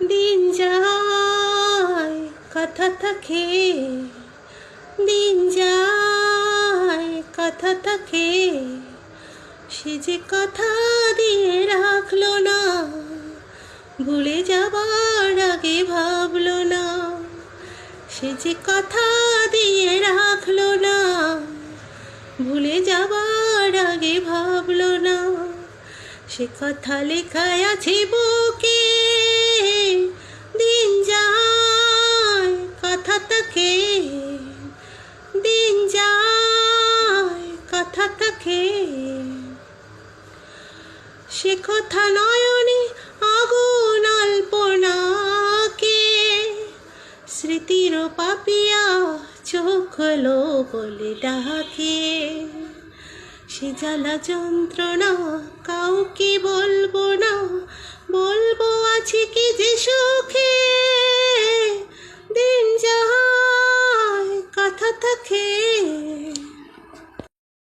দিন যায়, কথা থাকে। দিন যায়, কথা থাকে। সে যে কথা দিয়ে রাখল না, ভুলে যাবার আগে ভাবলো না। সে যে কথা দিয়ে রাখল না, ভুলে যাবার আগে ভাবলো না। সে কথা লেখায় আছে বুকে সে কথা নয়নে আগুন অল্পনাকে। স্মৃতির পাপিয়া চোখ লো বলে ডাকে। সে জ্বালা যন্ত্রণা কাউকে বলব